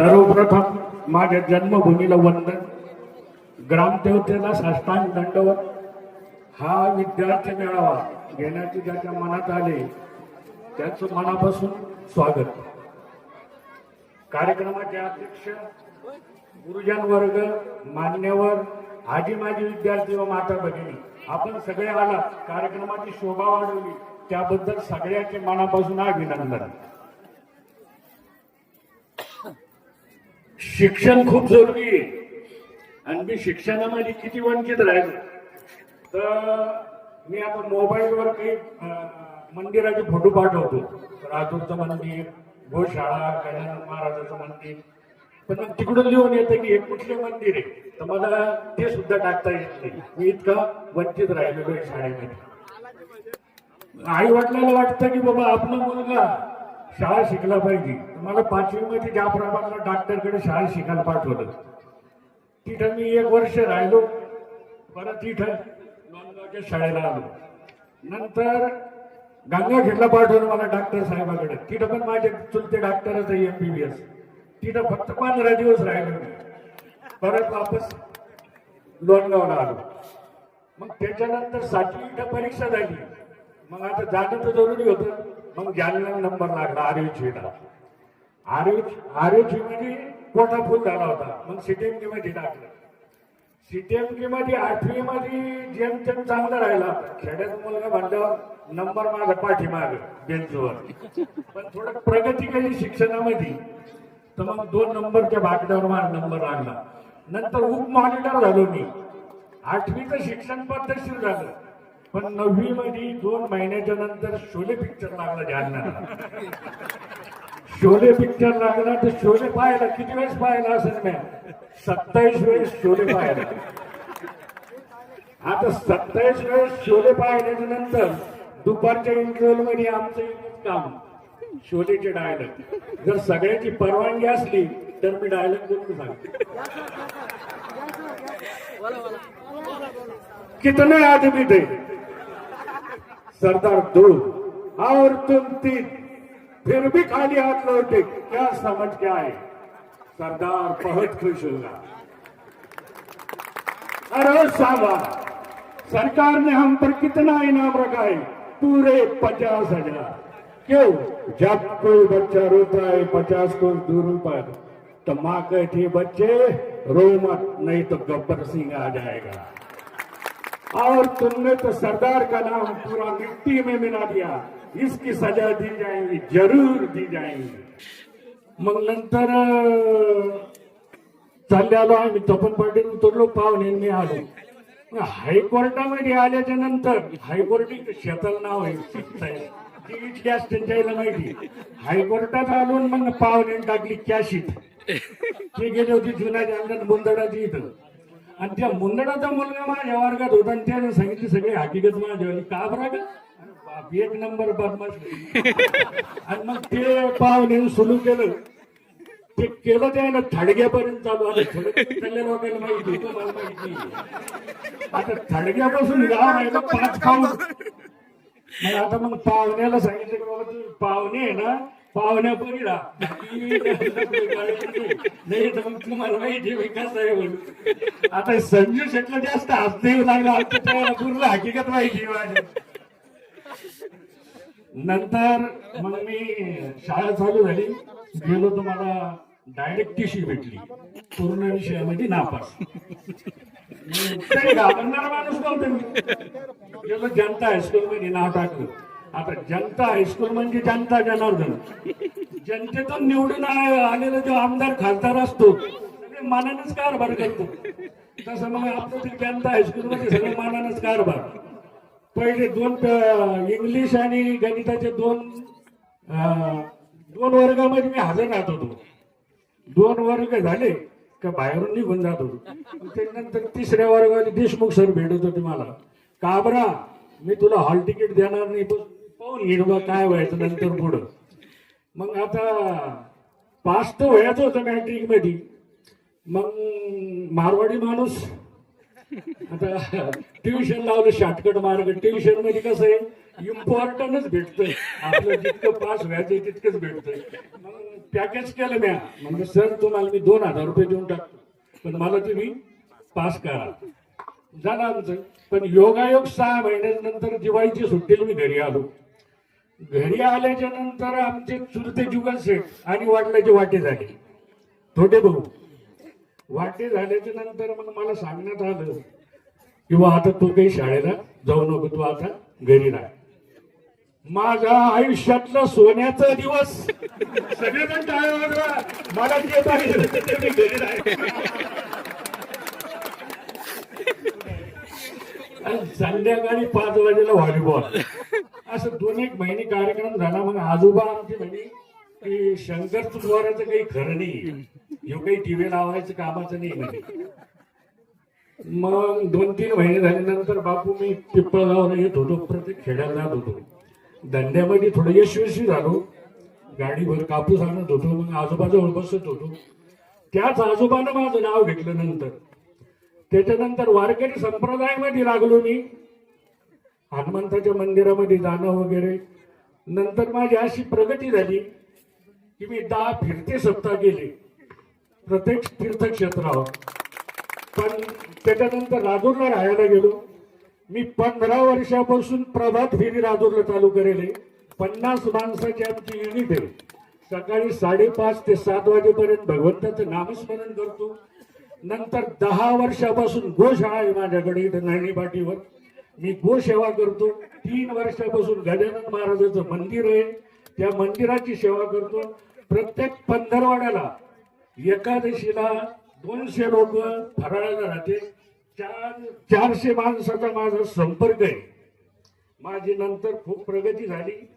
सर्वप्रथम माझ्या जन्मभूमीला वंदन. ग्रामदेवतेला साष्टांग दंडवत. हा विद्यार्थी मेळावा घेण्याचे ज्याच्या मनात आले त्याचं मनापासून स्वागत. कार्यक्रमाचे अध्यक्ष गुरुजन वर्ग मान्यवर आजी माजी विद्यार्थी व माता भगिनी. आपण सगळे आला कार्यक्रमाची शोभा वाढवली. त्याबद्दल सगळ्याचे मनापासून अभिनंदन. शिक्षण खूप जरुरी आहे. आणि मी शिक्षणामध्ये किती वंचित राहिलो. तर मी आता मोबाईलवर काही मंदिराचे फोटो पाठवतो. राजूरचं मंदिर गोशाळा गजानन महाराजाचं मंदिर. पण मग तिकडून लिहून येतं की हे कुठले मंदिर आहे? तर मला ते सुद्धा टाकता येत नाही. मी इतका वंचित राहिलेलो आहे शाळेमध्ये. आई वाटल्याला वाटतं की बाबा आपला मुलगा शाळा शिकला पाहिजे. मला पाचवी मध्ये जाफराबादला डॉक्टरकडे शाळा शिकायला पाठवलं. तिथं मी एक वर्ष राहिलो. परत तिथं लोणगावच्या शाळेला आलो. नंतर गंगाखेडला पाठवलं मला डॉक्टर साहेबाकडे. तिथं पण माझे चुलते डॉक्टरच आहे एमबीबीएस तिथं फक्त पंधरा दिवस राहिलो मी. परत वापस लोणगावला आलो. मग त्याच्यानंतर सातवी इथं परीक्षा झाली. मग आता जाणं तर जरुरी होतं. मग जालना नंबर लागला आर्यचीला आर्य आर्यची मध्ये कोठा फुल झाला होता? मग सीटीएमकी मध्ये टाकलं. सीटीएमकी मध्ये आठवी मध्ये जेमतेम चांगला राहिला. खेड्याचा खेड्यात मुलगा म्हणल्यावर नंबर माझा पाठीमाग बेंचवर. पण थोडं प्रगती केली शिक्षणामध्ये तर मग दोन नंबरच्या बाकड्यावर माझा नंबर लागला. नंतर उप मॉनिटर झालो मी. आठवीचं शिक्षण पद्धतशीर झालं. पण नववी मध्ये दोन महिन्याच्या नंतर शोले पिक्चर लागला जालना शोले पिक्चर लागला तर शोले पाहायला किती वेळेस पाहायला असेल मी सत्तावीस वेळेस शोले पाहायला. आता सत्तावीस वेळेस शोले पाहिल्याच्या नंतर दुपारच्या इंटरव्हलमध्ये आमचं एकच काम शोलेचे डायलॉग जर सगळ्याची परवानगी असली तर मी डायलॉग बोलून सांगतो. कितने आदमी थे सरदार दो और तुम तीन, फिर भी खाली हाथ लौटे, क्या समझ के आए? सरदार बहुत खुश होगा अरे साहबा सरकार ने हम पर कितना इनाम रखा है? पूरे पचास हज़ार। क्यों? जब कोई बच्चा रोता है, पचास को दूर पर तो माँ कहती बच्चे, रो मत, नहीं तो गब्बर सिंह आ जाएगा। और तुमने तो सरदार का नाम पूरा मिट्टी में मिला दिया। इसकी सजा दी जाएगी जरूर दी जाएगी। मग नंतर चालले आलो आम्ही तपन पाटील उतरलो पाहुण्यांनी आलो. हायकोर्टामध्ये आल्याच्यानंतर हायकोर्ट शेताला नाव आहे ती गॅस त्यांच्याला माहिती हायकोर्टात आलो मग पाहुणे टाकली कॅशीट ते गेले होते जुन्या जालन्यात बोंदडाची इथं. आणि त्या मुंडडाचा मुलगा माझ्या वर्गात होता आणि त्याने सांगितली सगळी हकीकत माझ्या का बरं का बाप, एक नंबर बदमाश आणि मग ते पाहुणे सुरू केलं. ते केलं त्यानं थडग्यापर्यंत चालू आलं थडग्या लोकांना माहिती मला माहिती आता थडग्यापासून गाव राहिलं पाच पाऊस. मग आता मग पाहुण्याला सांगितलं की बाबा तू पाहुणे आहे ना पाहुण्या परी नाही तर मग तुम्हाला माहिती आहे कसं आहे म्हणून. आता संजू शेटला जास्त हसते येऊ लागला पूर्ण हकीकत माहिती माझी. नंतर मग मी शाळा चालू झाली. गेलो तर मला डायरेक्ट टीशी भेटली. पूर्ण विषयामध्ये नापास. घाबरणारा माणूस नव्हतो मी. गेलो जनता हायस्कूल मध्ये नाव टाकलं. आता जनता हायस्कूल म्हणजे जनता जनार्दन. जनतेतून निवडून आलेला जो आमदार खासदार असतो सगळे मानानच कारभार करतो. तसं मग आपलं जनता हायस्कूल मध्ये सगळे मानानच कारभार. पहिले दोन इंग्लिश आणि गणिताचे दोन दोन वर्गामध्ये मी हजर राहत होतो. दोन वर्ग झाले का बाहेरून निघून जात होतो. त्यानंतर तिसऱ्या वर्गाने देशमुख सर भेटत होते मला. काबरा मी तुला हॉल तिकीट देणार नाही पण पाहून घेईन काय व्हायचं नंतर पुढं. मग आता पास तर व्हायचं होतं मॅट्रिकमध्ये. मग मारवाडी माणूस आता ट्युशन लावलं शॉर्टकट मार्ग. ट्युशनमध्ये कसं आहे इम्पॉर्टंटच भेटतंय. आपलं जितकं पास व्हायचंय तितकंच भेटतंय. मग पॅकेज केलं म्या. म्हणजे सर तुम्हाला मी दोन हजार रुपये देऊन टाकतो. पण मला तुम्ही पास करा. झालं आमचं. पण योगायोग सहा महिन्यानंतर दिवाळीची सुट्टीला मी घरी आलो. घरी आल्याच्यानंतर आमचे चुलते जुगल सेठ आणि वाटल्याचे वाटे झाली. थोडे भाऊ वाटे झाल्याच्यानंतर मग मला सांगण्यात आलं किंवा आता तू काही शाळेला जाऊ नको तू आता घरी राह. माझा आयुष्यातला सोन्याचा दिवस. सगळेजण टाळ्या वाजवा. मला जे पाहिजे घरी आणि संध्याकाळी पाच वाजेला व्हॉलीबॉल असं दोन एक महिने कार्यक्रम झाला मग आजोबा आमची म्हणे की शंकर तुझवाराचं काही खरं नाही. ह्यो काही टीव्ही लावायचं कामाचं नाही म्हणे. मग दोन तीन महिने झाल्यानंतर बापू मी पिंपळगावला येत होतो प्रत्येक खेड्याला जात होतो धंद्यामध्ये थोडं यशस्वी झालो. गाडीवर कापूस आणत होतो मग आजोबाजवळ बसत होतो. त्याच आजोबानं माझं नाव घेतलं नंतर. त्याच्यानंतर वारकरी संप्रदायामध्ये लागलो मी. हनुमंताच्या मंदिरामध्ये जाणं वगैरे. नंतर माझी अशी प्रगती झाली की मी दहा फिरते सप्ताह गेले. प्रत्येक तीर्थक्षेत्रावर. पण त्याच्यानंतर राजूरला राहायला गेलो. मी पंधरा वर्षापासून प्रभात फेरी राजूरला चालू करेल. पन्नास माणसाची आमची युनिट आहे. सकाळी साडेपाच ते सात वाजेपर्यंत भगवंताचं नामस्मरण करतो. नंतर दहा वर्षापासून गोशाळा आहे माझ्याकडे इथं नाणी पाटीवर मी गोसेवा करतो. तीन वर्षापासून गजानन महाराजाचं मंदिर आहे. त्या मंदिराची सेवा करतो. प्रत्येक पंधरवाड्याला एकादशीला दोनशे लोक फराळाला राहते. चार चारशे माणसाचा माझा संपर्क आहे. माझी नंतर खूप प्रगती झाली.